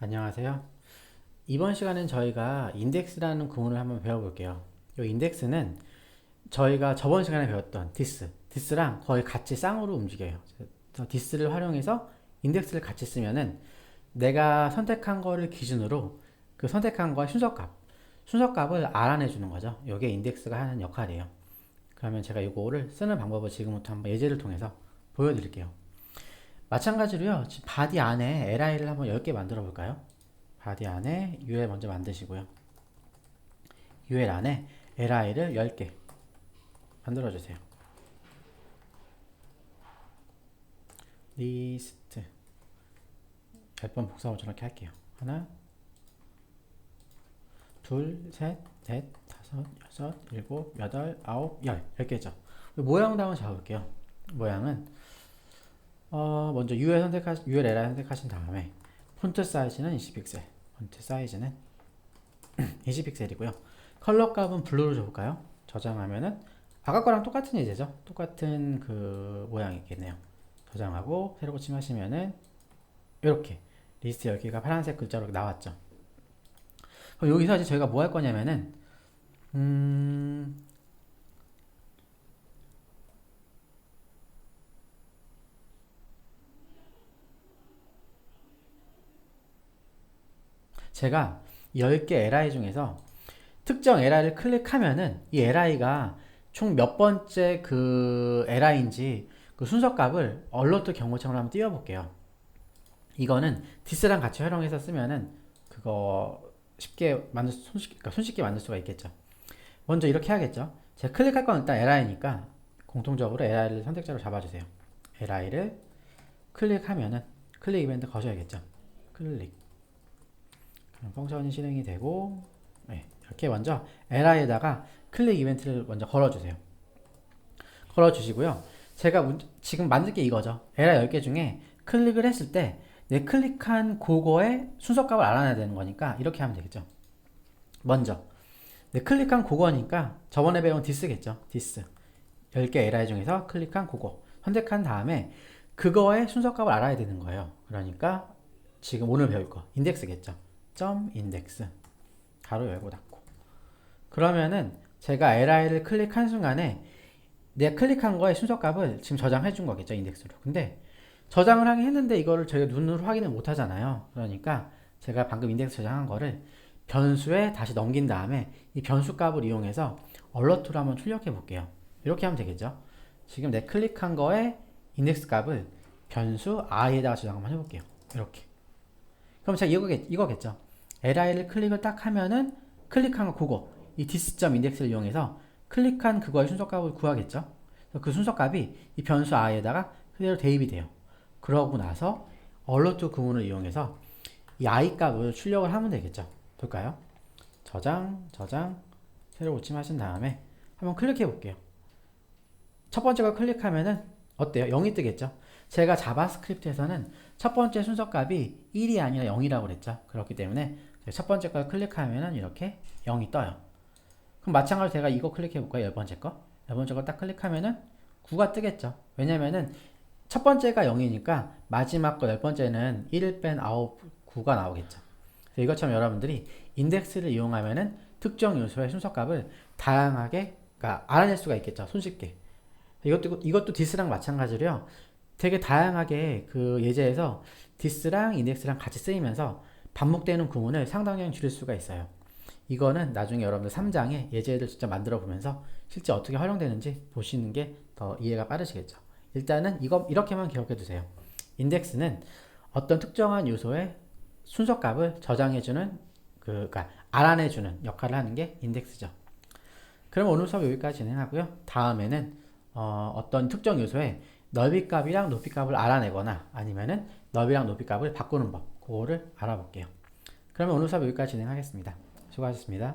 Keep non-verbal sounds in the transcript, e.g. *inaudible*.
안녕하세요. 이번 시간은 저희가 인덱스라는 구문을 한번 배워볼게요. 이 인덱스는 저희가 저번 시간에 배웠던 디스, 디스랑 거의 같이 쌍으로 움직여요. 디스를 활용해서 인덱스를 같이 쓰면은 내가 선택한 거를 기준으로 그 선택한 거의 순서값, 순서값을 알아내 주는 거죠. 이게 인덱스가 하는 역할이에요. 그러면 제가 이거를 쓰는 방법을 지금부터 한번 예제를 통해서 보여드릴게요. 마찬가지로요. 바디 안에 li를 한번 10개 만들어 볼까요? 바디 안에 ul 먼저 만드시고요. ul 안에 li를 10개 만들어 주세요. 리스트 10번 복사하고 저렇게 할게요. 하나 둘, 셋, 넷, 다섯, 여섯, 일곱, 여덟, 아홉, 열 10개죠. 모양도 한번 잡아볼게요. 모양은 어, 먼저 UL 선택하 UL LI 선택하신 다음에 폰트 사이즈는 20픽셀. 폰트 사이즈는 *clears throat* 20픽셀이고요. 컬러 값은 블루로 줘볼까요? 저장하면은 아까 거랑 똑같은 예제죠. 똑같은 그 모양이겠네요. 저장하고 새로 고침하시면은 이렇게 리스트 10개가 파란색 글자로 나왔죠. 그럼 여기서 이제 저희가 뭐 할 거냐면은 음, 제가 10개 li 중에서 특정 li를 클릭하면은 이 li가 총 몇 번째 그 li인지 그 순서값을 얼러트 경고창으로 한번 띄워볼게요. 이거는 디스랑 같이 활용해서 쓰면은 그거 쉽게 만들 수- 손쉽게, 그러니까 손쉽게 만들 수가 있겠죠. 먼저 이렇게 해야겠죠. 제가 클릭할 건 일단 li니까 공통적으로 li를 선택자로 잡아주세요. li를 클릭하면은 클릭 이벤트 거셔야겠죠. 클릭. 펑션이 실행이 되고 네, 이렇게 먼저 li에다가 클릭 이벤트를 먼저 걸어주세요. 걸어주시고요. 제가 문- 지금 만들 게 이거죠. li 10개 중에 클릭을 했을 때 내 클릭한 그거의 순서값을 알아내야 되는 거니까 이렇게 하면 되겠죠. 먼저 내 클릭한 그거니까 저번에 배운 디스겠죠. 디스 10개 li 중에서 클릭한 그거 선택한 다음에 그거의 순서값을 알아야 되는 거예요. 그러니까 지금 오늘 배울 거 인덱스겠죠. 점 인덱스. 가로 열고 닫고. 그러면은 제가 li를 클릭한 순간에 내가 클릭한 거의 순서값을 지금 저장해 준 거겠죠 인덱스로. 근데 저장을 하긴 했는데 이거를 저희가 눈으로 확인을 못 하잖아요. 그러니까 제가 방금 인덱스 저장한 거를 변수에 다시 넘긴 다음에 이 변수 값을 이용해서 얼러트로 한번 출력해 볼게요. 이렇게 하면 되겠죠? 지금 내 클릭한 거에 인덱스 값을 변수 i에다가 저장 한번 해볼게요. 이렇게 그럼 제가 이거겠, 이거겠죠. li를 클릭을 딱 하면은 클릭한 거 그거 이 디스점 인덱스를 이용해서 클릭한 그거의 순서값을 구하겠죠. 그 순서값이 이 변수 i에다가 그대로 대입이 돼요. 그러고 나서 얼러트 구문을 이용해서 이 i 값을 출력을 하면 되겠죠. 볼까요? 저장, 저장, 새로 고침하신 다음에 한번 클릭해 볼게요. 첫 번째 걸 클릭하면은 어때요? 0이 뜨겠죠? 제가 자바스크립트에서는 첫 번째 순서값이 1이 아니라 0이라고 그랬죠. 그렇기 때문에 첫 번째 걸 클릭하면은 이렇게 0이 떠요. 그럼 마찬가지로 제가 이거 클릭해 볼까요? 열 번째 거. 열 번째 거 딱 클릭하면은 9가 뜨겠죠. 왜냐면은 첫 번째가 0이니까 마지막 거 열 번째는 1 뺀 9, 9가 나오겠죠. 이것처럼 여러분들이 인덱스를 이용하면은 특정 요소의 순서값을 다양하게 그러니까 알아낼 수가 있겠죠. 손쉽게. 이것도 이것도 디스랑 마찬가지로요. 되게 다양하게 그 예제에서 디스랑 인덱스랑 같이 쓰이면서 반복되는 구문을 상당히 줄일 수가 있어요. 이거는 나중에 여러분들 3장에 예제를 진짜 만들어 보면서 실제 어떻게 활용되는지 보시는 게 더 이해가 빠르시겠죠. 일단은 이거 이렇게만 기억해 두세요. 인덱스는 어떤 특정한 요소의 순서값을 저장해 주는 그, 그러니까 알아내 주는 역할을 하는 게 인덱스죠. 그럼 오늘 수업 여기까지 진행하고요. 다음에는 어, 어떤 특정 요소의 넓이 값이랑 높이 값을 알아내거나 아니면은 넓이랑 높이 값을 바꾸는 법 그거를 알아볼게요. 그러면 오늘 수업 여기까지 진행하겠습니다. 수고하셨습니다.